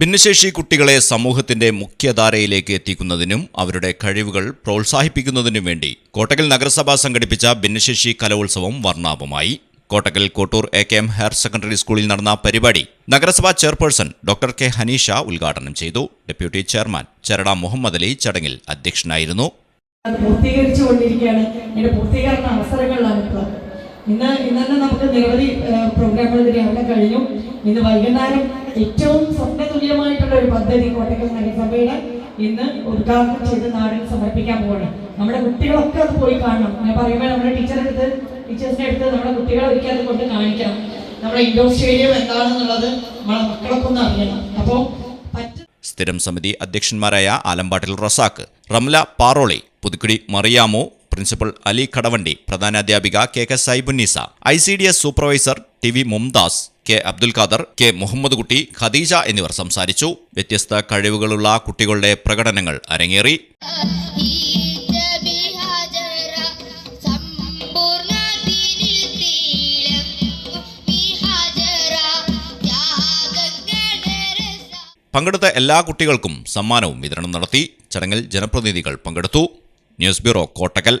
ഭിന്നശേഷി കുട്ടികളെ സമൂഹത്തിന്റെ മുഖ്യധാരയിലേക്ക് എത്തിക്കുന്നതിനും അവരുടെ കഴിവുകൾ പ്രോത്സാഹിപ്പിക്കുന്നതിനും വേണ്ടി കോട്ടകൽ നഗരസഭ സംഘടിപ്പിച്ച ഭിന്നശേഷി കലോത്സവം വർണാഭമായി. Kottakkal Kottur A K M higher secondary സ്കൂളിൽ നടന്ന പരിപാടി നഗരസഭാ ചെയർപേഴ്സൺ ഡോക്ടർ കെ ഹനീഷ ഉദ്ഘാടനം ചെയ്തു. ഡെപ്യൂട്ടി ചെയർമാൻ ചരട മുഹമ്മദ് അലി ചടങ്ങിൽ അധ്യക്ഷനായിരുന്നു. പൂർത്തീകരിച്ചുകൊണ്ടിരിക്കുകയാണ്. ഇന്ന് ഇന്നലെ നമുക്ക് നിരവധി പ്രോഗ്രാമുകൾ ഇതിനെ അവിടെ കഴിഞ്ഞു. ഇന്ന് വൈകുന്നേരം ഏറ്റവും സ്വപ്നതുല്യമായിട്ടുള്ള ഒരു പദ്ധതി കോട്ടക്കൽ നഗരസഭയുടെ ഇന്ന് ഉദ്ഘാടനം ചെയ്ത് നാടിന് സമർപ്പിക്കാൻ പോവാണ്. നമ്മുടെ കുട്ടികളൊക്കെ അത് പോയി കാണണം. ഞാൻ പറയുമ്പോൾ നമ്മുടെ ടീച്ചറെ അടുത്ത് ടീച്ചേഴ്സിന്റെ അടുത്ത് നമ്മുടെ കുട്ടികളെ ഒരിക്കൽ അത് കൊണ്ട് കാണിക്കണം. നമ്മുടെ ഇൻഡോർ സ്റ്റേഡിയം എന്താണെന്നുള്ളത് നമ്മളെ മക്കളൊക്കെ ഒന്ന് അറിയണം അപ്പോൾ സ്ഥിരം സമിതി അധ്യക്ഷന്മാരായ ആലമ്പാട്ടിൽ റസാക്ക് റംല പാറോളി പുതുക്കുടി മറിയാമോ principal Ali Kadavandi പ്രധാനാധ്യാപിക K K Saibunnisa I C D S supervisor T V Mumtaz K Abdul Khader K Muhammad Kutty Khadeeja എന്നിവർ സംസാരിച്ചു. വ്യത്യസ്ത കഴിവുകളുള്ള കുട്ടികളുടെ പ്രകടനങ്ങൾ അരങ്ങേറി. പങ്കെടുത്ത എല്ലാ കുട്ടികൾക്കും സമ്മാനവും വിതരണം നടത്തി. ചടങ്ങിൽ ജനപ്രതിനിധികൾ പങ്കെടുത്തു. News bureau Kottakkal.